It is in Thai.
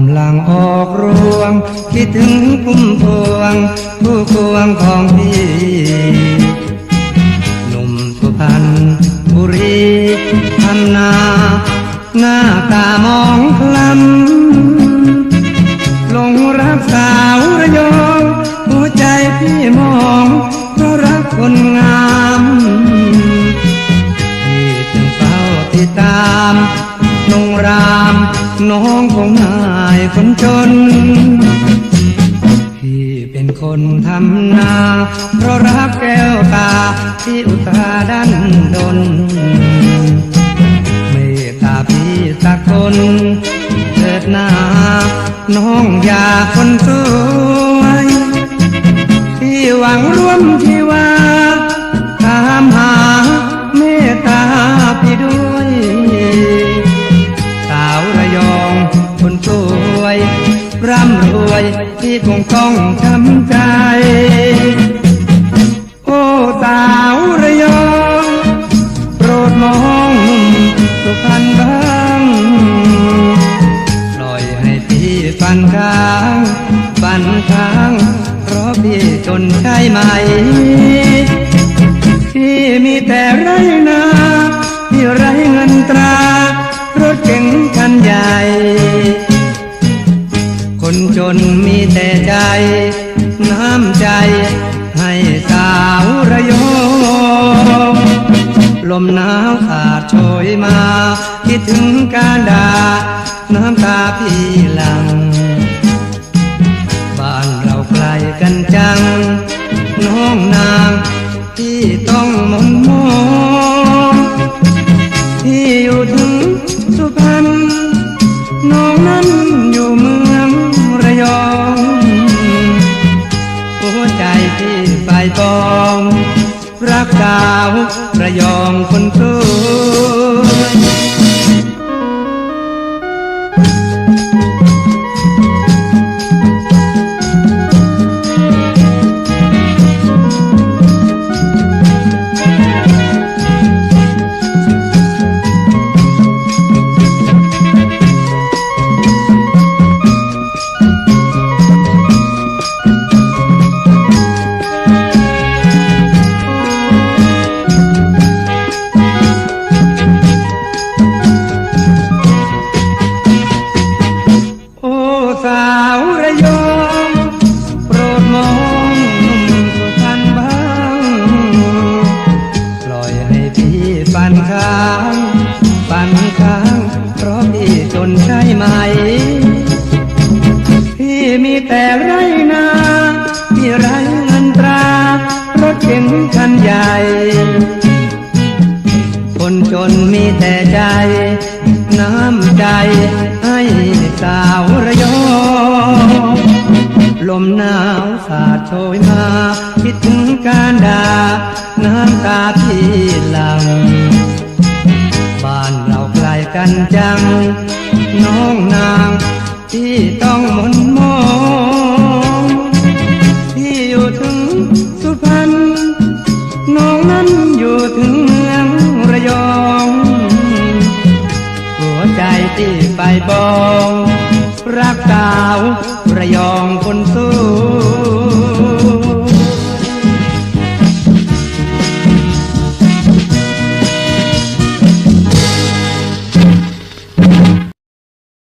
ำลังออกรวง คิดถึงพุ่มพวง ผู้ควงของพี่หนุ่มสุพรรณบุรีทำนา หน้าตามองคล้ำลงรักสาวระยองหัวใจพี่มองเพราะรักคนงามพี่จึงเฝ้าติดตามนงรามน้องคงนา คนจน พี่เป็นคนทำนา เพราะรักแก้วตาที่อุตาดันดนเมตตาพี่สักคนเถิดนาน้องอยาคนสวยที่หวังร่วมชีวาตามหา วยที่คงต้องช้ำใจ โอ้สาวระยอง โปรดมองมุมสุพรรณบ้างปล่อยให้พี่ฟันค้างฟันค้าง เพราะพี่จนใช่ไหมที่มีแต่ไรนาที่ไรเงินตรา น้ำใจ ให้สาวระยองลมหนาวสาดโชยมา คิดถึงการดา น้ำตาพี่หลัง บ้านเราไกลกันจัง น้องนางที่ต้องมนมองที่อยู่ถึงสุพรรณน้องนั้น รักดาว ระยองคนสวยางปันค้างเพราะพี่จนใช่ไหม พี่มีแต่ไรนาพี่ไรเงินตรารถเก๋งคันใหญ่ คนจนมีแต่ใจ น้ำใจให้สาวระยองลมหนาวสาดโชยมา คิดถึงการดาน้ำตาพี่หลัง กันจัง น้องนางที่ต้องมนมองที่อยู่ถึงสุพรรณน้องนั้นอยู่ถึงเมืองระยอง หัวใจที่ไปบอง รักสาวระยองคนสว